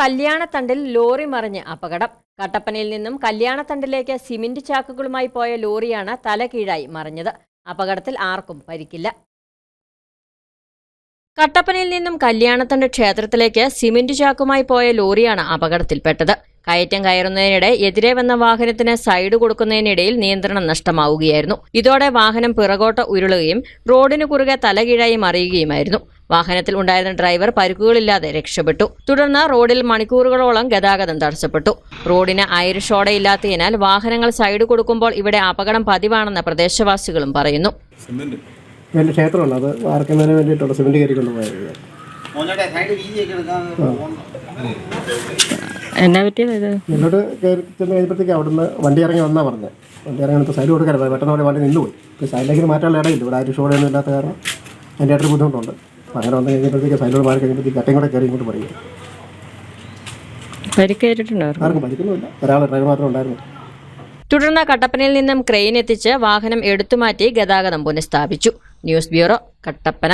കല്യാണത്തണ്ടിൽ lorry മറിഞ്ഞ് അപകടം. കട്ടപ്പനയിൽ നിന്നും കല്യാണത്തണ്ടിലേക്ക് സിമന്റ് ചാക്കുകളുമായി പോയ ലോറിയാണ് തല കീഴായി മറിഞ്ഞത്. അപകടത്തിൽ ആർക്കും പരിക്കില്ല. കട്ടപ്പനയിൽ നിന്നും കല്യാണത്തണ്ട് ക്ഷേത്രത്തിലേക്ക് സിമന്റ് ചാക്കുമായി പോയ ലോറിയാണ് അപകടത്തിൽപ്പെട്ടത്. കയറ്റം കയറുന്നതിനിടെ എതിരെ വന്ന വാഹനത്തിന് സൈഡ് കൊടുക്കുന്നതിനിടയിൽ നിയന്ത്രണം നഷ്ടമാവുകയായിരുന്നു. ഇതോടെ വാഹനം പിറകോട്ട് ഉരുളുകയും റോഡിനു കുറുകെ തലകീഴായി മറിയുകയുമായിരുന്നു. വാഹനത്തിൽ ഉണ്ടായിരുന്ന ഡ്രൈവർ പരിക്കുകളില്ലാതെ രക്ഷപ്പെട്ടു. തുടർന്ന് റോഡിൽ മണിക്കൂറുകളോളം ഗതാഗതം തടസ്സപ്പെട്ടു. റോഡിന് ഐറിഷോടയില്ലാത്തതിനാൽ വാഹനങ്ങൾ സൈഡ് കൊടുക്കുമ്പോൾ ഇവിടെ അപകടം പതിവാണെന്ന് പ്രദേശവാസികളും പറയുന്നു. വലിയ അത് വാർക്കുന്നതിന് വേണ്ടിയിട്ടുള്ള കയറി കൊണ്ടുപോയത്. എന്നാ പറ്റിയത് ചെന്ന് കഴിഞ്ഞപ്പോഴത്തേക്ക് അവിടുന്ന് വണ്ടി ഇറങ്ങി വന്നാ പറഞ്ഞത്. വണ്ടി ഇറങ്ങി സൈഡ് കൊടുക്കാൻ പെട്ടെന്ന് അവിടെ വണ്ടി നിന്നുപോയി. സൈഡിലേക്ക് മാറ്റാനുള്ള ഇടയില്ല. ഇവിടെ ആരും ഷോടൊന്നും ഇല്ലാത്ത കാരണം അതിന്റെ ആയിട്ടൊരു ബുദ്ധിമുട്ടുണ്ട്. അപ്പോൾ അങ്ങനെ വന്ന് കഴിഞ്ഞപ്പോഴത്തേക്ക് സൈലോട് മാറി കഴിഞ്ഞപ്പോഴത്തേക്ക് കട്ടയും കൂടെ കയറി ഇങ്ങോട്ട് പറയും പരിക്കേറ്റിട്ടുണ്ടോ ആർക്കും പഠിക്കുന്നുമില്ല ഒരാൾ ഡ്രൈവർ മാത്രമേ ഉണ്ടായിരുന്നു. തുടർന്ന് കട്ടപ്പനയിൽ നിന്നും ക്രെയിൻ എത്തിച്ച് വാഹനം എടുത്തുമാറ്റി ഗതാഗതം പുനഃസ്ഥാപിച്ചു. News bureau Kattappana.